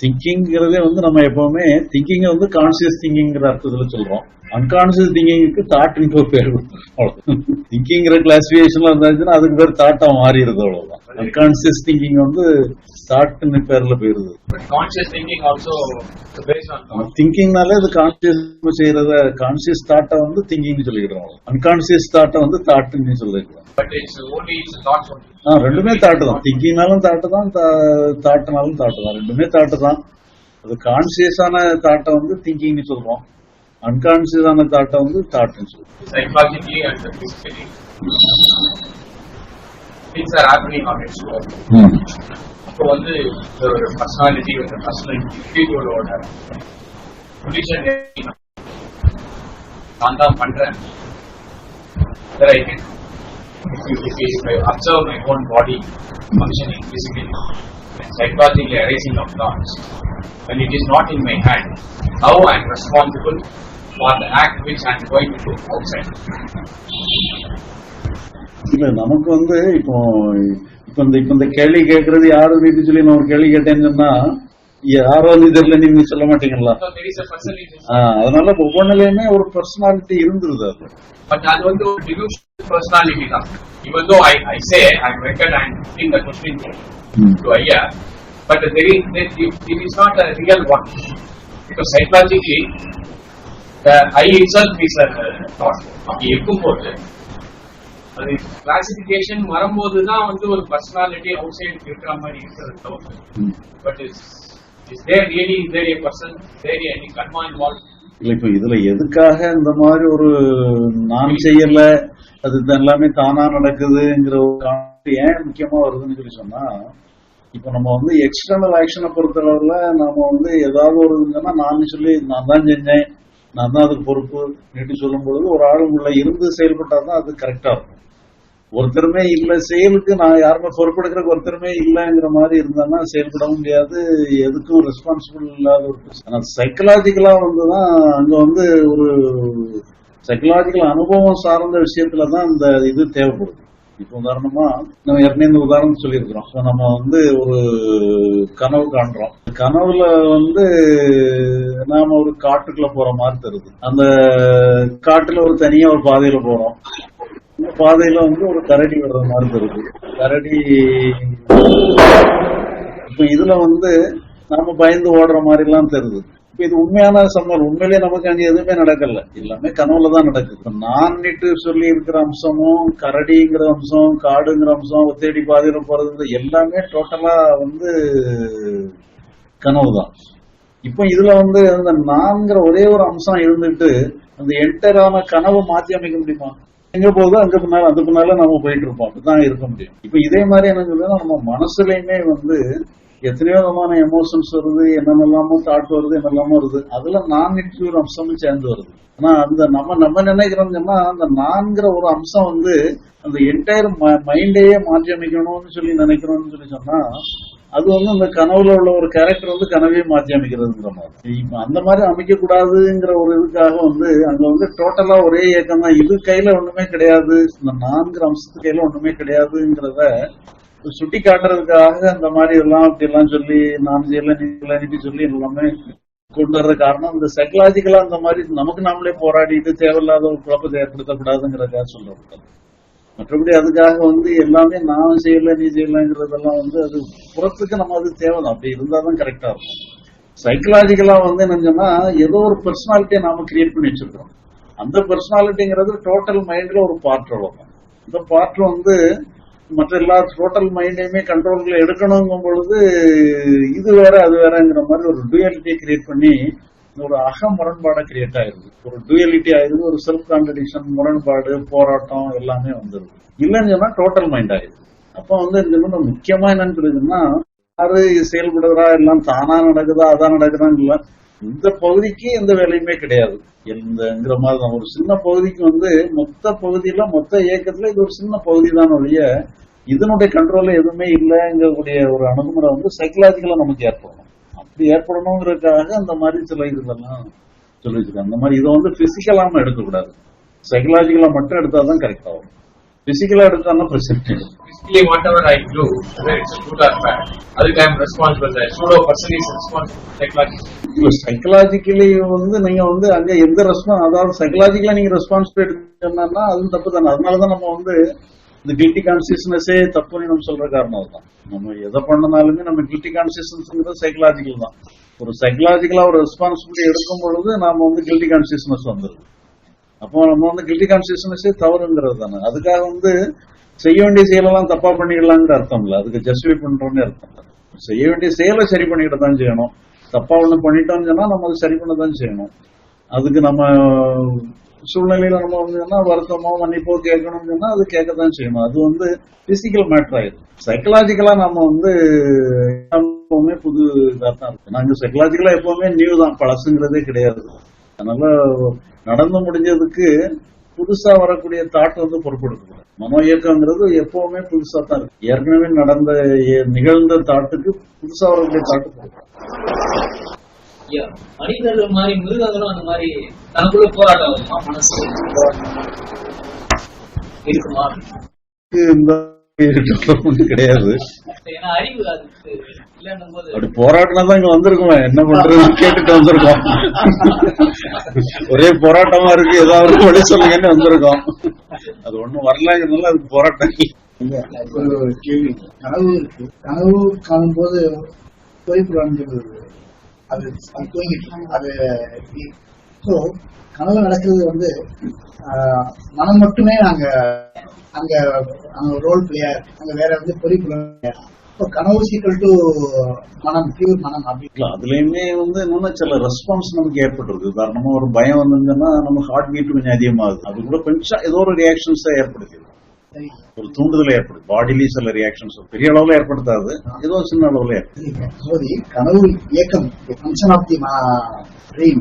திங்கிங்கிறதே வந்து நம்ம எப்பவுமே திங்கிங் வந்து கான்சியஸ் திங்கிங்கிற அர்த்தத்துல சொல்றோம். அன்கான்சியஸ் திங்கிங்க்கு தாட்னு ஒரு பேர் திங்கிங்கிற கிளாசிபிகேஷன்ல இருந்தாச்சுன்னா அதுக்கு பேர் தாட்டா மாறிடுது அவ்வளவுதான். அன்கான்சியஸ் திங்கிங் வந்து தாட்னு பேர்ல போயிருது based on thought. திங்கிங்னாலே அது கான்சியஸ் செய்யறத கான்சியஸ் தாட்டை வந்து திங்கிங் சொல்லிக்கிறோம். அன்கான்சியஸ் தாட்டை வந்து தாட்டுன்னு சொல்லிக்கிறோம். Thoughts only. ஆ ரெண்டுமே தாட்டு தான் திங்கிங்னாலும் தாட்டு தான் தாட்டுனாலும் தாட்டு தான் ரெண்டுமே தாட்டு தான் அது கான்சியஸான தாட்டை வந்து திங்கிங்னு சொல்றோம். அன்கான்சியஸான தாட்டை வந்து தாட்டுன்னு சொல்றோம். Physically. Things are happening on its own. அப்போ வந்து ஒரு பர்சனாலிட்டி ஒரு பர்சனல் இண்டிவிஜுவலோட பொசிஷன் நான் தான் பண்றேன். if, you, if, you, if I observe my own body functioning physically and psychologically arising of thoughts, when it is not in my hand, how I am responsible for the act which I am going to do outside. இல்ல நமக்கு வந்து இப்போ இப்ப இந்த இப்ப இந்த கேள்வி கேட்கறது யாரும் நீட்டு சொல்லி நான் ஒரு கேள்வி கேட்டேன்னு சொன்னா யாரோ தெரியல நீங்க சொல்ல மாட்டீங்களா அதனால ஒவ்வொன்றுலயுமே ஒரு பர்சனாலிட்டி இருந்துருது அது But அது வந்து ஒரு delusional personality தான். I'm putting the question to, to Ayya, but there is, there, it, it is not a real one. Because psychologically, the I itself is a thought. அப்படி இருக்கும்போது அது கிளாசிபிகேஷன் வரும்போது தான் வந்து ஒரு பர்சனாலிட்டி அவுட் சைடு இருக்கிற மாதிரி இருக்கிறது. பட் இஸ் இல்லை இப்போ இல்ல இப்ப இதுல எதுக்காக இந்த மாதிரி ஒரு நான் செய்யல அது இது எல்லாமே தானா நடக்குதுங்கிற ஒரு ஏன் முக்கியமா வருதுன்னு சொல்லி சொன்னா இப்ப நம்ம வந்து எக்ஸ்டர்னல் ஆக்ஷனை பொறுத்தளவுல நாம வந்து ஏதாவது ஒரு இதுன்னா நான் சொல்லி நான் தான் செஞ்சேன் நான் தான் அதுக்கு பொறுப்பு நீட்டு சொல்லும் பொழுது ஒரு ஆள் உள்ள இருந்து செயல்பட்டா தான் அது கரெக்டா இருக்கும். ஒருத்தருமே இல்ல செயலுக்கு நான் யாருமே பொறுப்பெடுக்கிறதுக்கு ஒருத்தருமே இல்லைங்கிற மாதிரி இருந்தான்னா செயல்படவும் முடியாது எதுக்கும் ரெஸ்பான்சிபிள் இல்லாத ஒரு ஆனா சைக்கலாஜிக்கலா வந்துதான் அங்க வந்து ஒரு சைக்கலாஜிக்கல் அனுபவம் சார்ந்த விஷயத்துல தான் இந்த இது தேவைப்படுது. இப்போ உதாரணமா நம்ம ஏற்கனவே இந்த உதாரணம் சொல்லியிருக்கிறோம். நம்ம வந்து ஒரு கனவு காண்றோம். கனவுல வந்து நாம ஒரு காட்டுக்குள்ள போற மாதிரி தருது அந்த காட்டுல ஒரு தனியா ஒரு பாதையில போறோம். இந்த பாதையில வந்து ஒரு கரடி விடுற மாதிரி தருது கரடி இப்ப இதுல வந்து நாம பயந்து ஓடுற மாதிரி எல்லாம் தெரியுது. இப்ப இது உண்மையான சம்பவம். உண்மையிலேயே நமக்கு அங்க எதுவுமே நடக்கல. எல்லாமே கனவுல தான் நடக்குது. இப்ப நான்ட்டு சொல்லி இருக்கிற அம்சமும் கரடிங்கிற அம்சம் காடுங்கிற அம்சம் ஒத்தேடி பாதையில போறது எல்லாமே டோட்டலா வந்து கனவு தான் இப்போ இதுல வந்து அந்த நான்கிற ஒரே ஒரு அம்சம் இருந்துட்டு அந்த என்டரான கனவை மாத்தி அமைக்க முடியுமா? எங்க போகுதோ அங்க பின்னால அந்த பின்னால நம்ம போயிட்டு இருப்போம். அப்படிதான் இருக்க முடியும். இப்ப இதே மாதிரி என்ன சொல்லுன்னா நம்ம மனசுலயுமே வந்து எத்தனையோ விதமான எமோஷன்ஸ் வருது என்னென்னலாமோ தாட் வருது என்னெல்லாமோ வருது. அதுல நான் ஒரு அம்சமும் சேர்ந்து வருது. ஆனா அந்த நம்ம நம்ம நினைக்கிறோம்னா அந்த நான்கிற ஒரு அம்சம் வந்து அந்த என்டையர் மைண்டையே மாற்றி அமைக்கணும்னு சொல்லி நினைக்கிறோம்னு சொல்லி சொன்னா அது வந்து அந்த கனவுல உள்ள ஒரு கேரக்டர் வந்து கனவே மாற்றி அமைக்கிறதுங்கிற மாதிரி. அந்த மாதிரி அமைக்க கூடாதுங்கிற ஒரு இதுக்காக வந்து அங்க வந்து டோட்டலா ஒரே இயக்கம் தான் இது கையில ஒண்ணுமே கிடையாது. இந்த நான்கிற அம்சத்து கையில ஒண்ணுமே கிடையாதுங்கிறத சுட்டி காட்டுறதுக்காக அந்த மாதிரி எல்லாம் அப்படி எல்லாம் சொல்லி நான் செய்யல நீங்கள செய்யல, சொல்லி எல்லாமே கொண்டு வர்ற காரணம். இந்த சைக்கலாஜிக்கலா அந்த மாதிரி நமக்கு நாமளே போராடிட்டு தேவையில்லாத ஒரு குழப்பத்தை ஏற்படுத்தக்கூடாதுங்கிறதுக்காக சொல்றோம் மற்றபடி அதுக்காக வந்து எல்லாமே நான் செய்யல நீ செய்யலங்கிறதெல்லாம் வந்து அது புறத்துக்கு நம்ம அது தேவைதான். அப்படி இருந்தாதான் கரெக்டா இருக்கும். சைக்கலாஜிக்கலா வந்து என்னங்கன்னா ஏதோ ஒரு பர்சனாலிட்டியை நாம கிரியேட் பண்ணி வச்சிருக்கோம் அந்த பர்சனாலிட்டிங்கிறது டோட்டல் மைண்ட்ல ஒரு பார்ட் வரும் அந்த பார்ட் வந்து மற்ற எல்லா டோட்டல் மைண்டையுமே கண்ட்ரோல்ல எடுக்கணுங்கும் பொழுது இது வேற அது வேறங்கிற மாதிரி ஒரு டூயலிட்டியை கிரியேட் பண்ணி ஒரு அக முரண்பாடை கிரியேட் ஆயிருது. ஒரு டூயலிட்டி ஆயிருது ஒரு செல்ஃப் கான்ட்ரடிக்ஷன் முரண்பாடு போராட்டம் எல்லாமே வந்துருது. இல்லைன்னு சொன்னா டோட்டல் மைண்ட் ஆயிருது. அப்ப வந்து இந்த இன்னும் முக்கியமா என்னன்னு சொல்லுதுன்னா யாரு செயல்படுறா எல்லாம் தானா நடக்குதா அதான் நடக்குதான்னு இல்ல. இந்த பகுதிக்கு எந்த வேலையுமே கிடையாது. எந்தங்கிற மாதிரி தான். ஒரு சின்ன பகுதிக்கு வந்து மொத்த பகுதியில மொத்த இயக்கத்துல இது ஒரு சின்ன பகுதி தான் ஒழிய இதனுடைய கண்ட்ரோல்ல எதுவுமே இல்லைங்கக்கூடிய ஒரு அணுகுமுறை வந்து சைக்கலாஜிக்கலா நமக்கு ஏற்படணும். அப்படி ஏற்படணுங்கிறதுக்காக அந்த மாதிரி சில இதுலலாம் சொல்லி வச்சிருக்காங்க அந்த மாதிரி இதை வந்து பிசிக்கலாம எடுக்கக்கூடாது சைக்கலாஜிக்கலா மட்டும் எடுத்தாதான் கரெக்ட் ஆகும் பிசிக்கலா எடுத்தாலும் பிரச்சனை. Basically, whatever I do, whether it's good or bad, அதுக்கு I'm responsible. The pseudo person is responsible. Psychologist. இல்ல சைக்கலாஜிக்கலி வந்து நீங்க வந்து அங்க எந்த ரெஸ்பான்ஸ் அதாவது சைக்கலாஜிக்கலா நீங்க ரெஸ்பான்சிபிலிட்டி எடுத்தீங்கன்னா அதுவும் தப்பு தானே அதனாலதான் நம்ம வந்து இந்த கில்ட்டி கான்சியஸ்னஸே தப்புன்னு நம்ம சொல்ற காரணம் அதுதான். நம்ம எதை பண்ணனாலுமே நம்ம கில்ட்டி கான்சியஸ்னஸ்ங்கிறது சைக்கலாஜிக்கல் தான். ஒரு சைக்கலாஜிக்கலா ஒரு ரெஸ்பான்சிபிலிட்டி எடுக்கும் பொழுது நாம வந்து கில்ட்டி கான்சியஸ்னஸ் வந்துடும் அப்போ நம்ம வந்து கில்ட்டி கான்சியஸ்னஸே தவறுங்கிறது தானே. அதுக்காக வந்து செய்ய வேண்டிய செயலெல்லாம் தப்பா பண்ணிடலாங்கிற அர்த்தம் இல்லை. அதுக்கு ஜஸ்டிஃபை பண்றோம்னு அர்த்தம் இல்லை. செய்ய வேண்டிய செயலை சரி பண்ணிக்கிட்டு தான் செய்யணும். தப்பா ஒண்ணு பண்ணிட்டோம்னு சொன்னா நம்ம அதை சரி பண்ண தான் செய்யணும். அதுக்கு நம்ம சூழ்நிலையில நம்ம வந்து வருத்தமோ மன்னிப்போ கேட்கணும்னு சொன்னா அது கேட்கத்தான் செய்யணும். அது வந்து பிசிக்கல் மேட்டர் ஆயிடும். சைக்கலாஜிக்கலா நம்ம வந்து எப்பவுமே புது இதாக தான் இருக்கு. நாங்க சைக்கலாஜிக்கலா எப்பவுமே நியூ தான். பழசுங்கிறதே கிடையாது. அதனால நடந்து முடிஞ்சதுக்கு புதுசா வரக்கூடிய தாட் வந்து பொறுப்பெடுக்கக்கூடாது மனோ இயக்கங்கிறது எப்பவுமே புதுசா தான் இருக்கு. ஏற்கனவே நடந்த நிகழ்ந்த தாட்டுக்கு புதுசா வரக்கூடிய தாட்டு பொறுப்பு மனிதர்கள் மாதிரி மிருகங்களும் அந்த மாதிரி தனக்குள்ள போராட்டம் வருமா. மனசு. இருக்குமா? கிடையாது. அப்படி போராட்டம் இங்க வந்திருக்கோம். என்ன பண்றதுன்னு கேட்டுட்டு வந்திருக்கோம். ஒரே போராட்டமா இருக்கு. ஏதாவது வழி சொல்லுங்கன்னு வந்திருக்கோம். அது ஒண்ணும் வரலங்கிறதுனால அதுக்கு போராட்டம் இல்லை. ஒரு கேள்வி. கனவு இருக்கு. கனவு காணும் போது குறிப்பு அது அது அது ஸோ கனவு நடக்கிறது வந்து ஆஹ், மனம் மட்டுமே அங்க அங்க அங்க ரோல் பிளேயர் அங்க வேற வந்து பொறிப்புல இப்போ கனவு சீக்கிரம் டு மனம் பியூர் மனம் அப்படி. அதுலயுமே வந்து என்னன்னா சில ரெஸ்பான்ஸ் நமக்கு ஏற்பட்டுருது உதாரணமா ஒரு பயம் வந்துருந்துன்னா நம்ம ஹார்ட் பீட் கொஞ்சம் அதிகமாகுது. அது கூட கொஞ்சம் ஏதோ ஒரு ரியாக்ஷன்ஸ் தான் ஏற்படுத்துது ஒரு தூண்டுதல் ஏற்படுது பாடியிலேயும் சில ரியாக்ஷன்ஸ் பெரிய அளவுல ஏற்படுத்தாது. ஏதோ சின்ன அளவுல ஏற்படுது சோதி கனவு இயக்கம் function of the dream.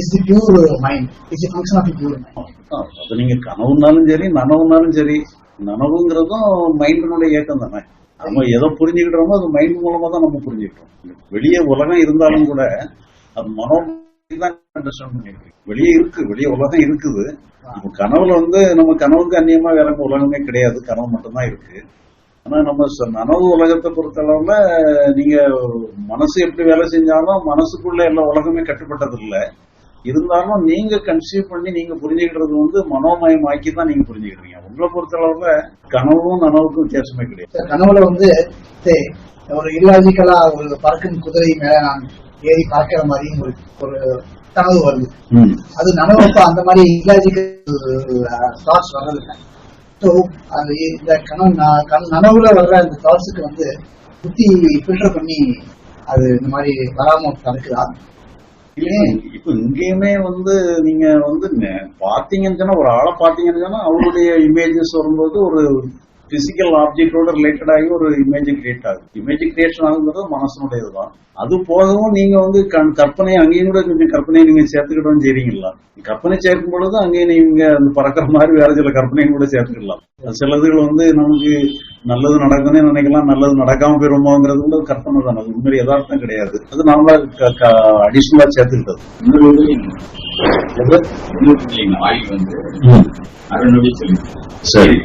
Is the pure mind is the function of the pure mind அது நீங்க கனவுனாலும் சரி நனவுனாலும் சரி நனவுங்கிறதும் மைண்டினுடைய இயக்கம் தானே. நம்ம எதை புரிஞ்சுக்கிட்டோமோ அது மைண்ட் மூலமா தான் நம்ம புரிஞ்சுக்கிட்டோம். வெளியே உலகம் இருந்தாலும் கூட அது மனோ வெளியே இருக்கு வெளியே உலகம் இருக்குது. நம்ம கனவுல வந்து நம்ம கனவுக்கு அந்நியமா வேற உலகமே கிடையாது. கனவு மட்டும்தான் இருக்கு. ஆனா நம்ம ச- நனவு உலகத்தை பொறுத்தளவுல நீங்க மனசு எப்படி வேலை செஞ்சாலும் மனசுக்குள்ள எல்லா உலகமே கட்டுப்பட்டது இல்ல இருந்தாலும் நீங்க கன்சீவ் பண்ணி நீங்க புரிஞ்சுக்கிறது வந்து மனோமயமாக்கி தான் நீங்க புரிஞ்சுக்கிறீங்க. உங்களை பொறுத்தளவுல கனவும் நனவுக்கும் வித்தியாசமே கிடையாது. கனவுல வந்து ஒரு இல்லாஜிக்கலா ஒரு பறக்கும் குதிரை மேல நான் ஏறி பார்க்கிற மாதிரி ஒரு ஒரு கனவு வருது. அது நனவப்ப அந்த மாதிரி இல்லாஜிக்கல் தாட்ஸ் வர்றதில்லை ஸோ அது இந்த கனவு நனவுல வர்ற அந்த தாட்ஸுக்கு வந்து புத்தி ஃபில்டர் பண்ணி அது இந்த மாதிரி வராம தடுக்குதா? இப்ப இங்கேயுமே வந்து நீங்க வந்து பாத்தீங்கன்னு சொன்னா ஒரு ஆளை பாத்தீங்கன்னு சொன்னா அவருடைய இமேஜஸ் வரும்போது ஒரு பிசிக்கல் ஆப்ஜெக்டோட ரிலேட்டட் ஆகி ஒரு இமேஜ் கிரியேட் ஆகுது. இமேஜ் கிரியேஷன் ஆகுங்கிறது மனசனுடையதுதான். அது போகவும் நீங்க வந்து கற்பனை அங்கேயும் கூட கொஞ்சம் கற்பனையை நீங்க சேர்த்துக்கிட்டோம் செய்றீங்களா? கற்பனை சேர்க்கும் பொழுது அங்கேயும் நீங்க அந்த பறக்கிற மாதிரி வேற சில கற்பனையும் கூட சேர்த்துக்கலாம். சிலதுகள் வந்து நமக்கு நல்லது நடக்கும்னே நினைக்கலாம். நல்லது நடக்காம போயிருமோங்கிறது கூட கற்பனை தான். அது உண்மையில யதார்த்தம் கிடையாது. அது நாமளா அடிஷனலா சேர்த்துக்கிட்டது. சரி.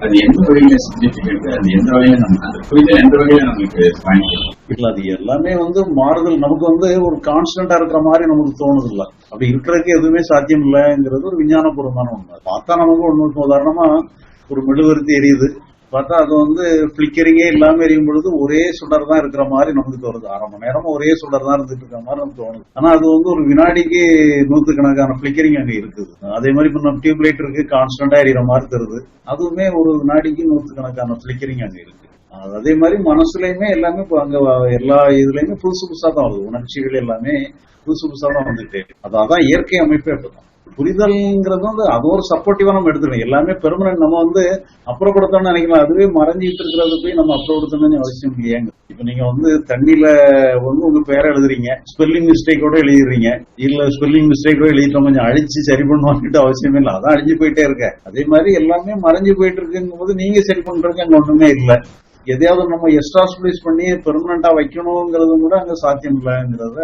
அது எந்த வகையில சிக்னிபிகண்ட் அது எந்த வகையில நம்ம அந்த புரிதல் எந்த வகையில நமக்கு இல்ல அது எல்லாமே வந்து மாறுதல். நமக்கு வந்து ஒரு கான்ஸ்டன்டா இருக்கிற மாதிரி நமக்கு தோணுது இல்ல அப்படி இருக்கிறதுக்கு எதுவுமே சாத்தியம் இல்லைங்கிறது ஒரு விஞ்ஞானபூர்வமான ஒண்ணு பார்த்தா நமக்கு ஒண்ணு உதாரணமா ஒரு மெழுகுவர்த்தி எரியுது. பார்த்தா அது வந்து பிளிக்கரிங்கே இல்லாம எரியும் பொழுது ஒரே சுடர் தான் இருக்கிற மாதிரி நமக்கு தோணுது. அரை மணி நேரமும் ஒரே சுடர் தான் இருந்துட்டு இருக்கிற மாதிரி நமக்கு தோணுது. ஆனா அது வந்து ஒரு வினாடிக்கு நூத்துக்கணக்கான பிளிக்கரிங் அங்க இருக்குது. அதே மாதிரி இப்ப நம்ம டியூப் லைட் இருக்கு கான்ஸ்டன்டா எரியிற மாதிரி தருது அதுவுமே ஒரு வினாடிக்கு நூத்துக்கணக்கான பிளிக்கரிங் அங்க இருக்கு. அது அதே மாதிரி மனசுலயுமே எல்லாமே இப்ப அங்க எல்லா இதுலயுமே புதுசு புதுசா தான் வருது. உணர்ச்சிகள் எல்லாமே புதுசு புதுசா தான் வந்துட்டே அதான் இயற்கை அமைப்பே அப்படிதான் புரிதல்ங்கிறது வந்து அது ஒரு சப்போர்ட்டிவா நம்ம எடுத்துக்கணும். எல்லாமே பெர்மனன்ட் நம்ம வந்து அப்புறப்படுத்தணும்னு நினைக்கலாம். அதுவே மறைஞ்சிட்டு இருக்கிறது போய் நம்ம அப்புறப்படுத்தணும்னு அவசியம் இல்லையாங்க இப்ப நீங்க வந்து தண்ணியில வந்து உங்க பேரை எழுதுறீங்க. ஸ்பெல்லிங் மிஸ்டேக்கோட எழுதிடுறீங்க. இல்ல ஸ்பெல்லிங் மிஸ்டேக்கோட எழுதிட்டோம். கொஞ்சம் அழிச்சு சரி பண்ணுவாங்கிட்டு அவசியம் இல்லை. அதான் அழிஞ்சு போயிட்டே இருக்க. அதே மாதிரி எல்லாமே மறைஞ்சு போயிட்டு இருக்குங்கும் போது நீங்க சரி பண்றதுக்கு அங்க ஒண்ணுமே இல்லை. எதையாவது நம்ம எஸ்டாஸ்பிளைஸ் பண்ணி பெர்மனண்டா வைக்கணுங்கிறது கூட அங்க சாத்தியம் இல்லைங்கிறத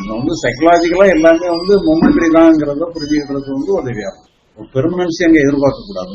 அங்க வந்து சைக்கலாஜிக்கலா எல்லாமே வந்து மொமெண்ட்ரி தான்ங்கிறத புரிஞ்சுக்கிறது வந்து உதவியாகும் பெர்மனன்சி அங்க எதிர்பார்க்க கூடாது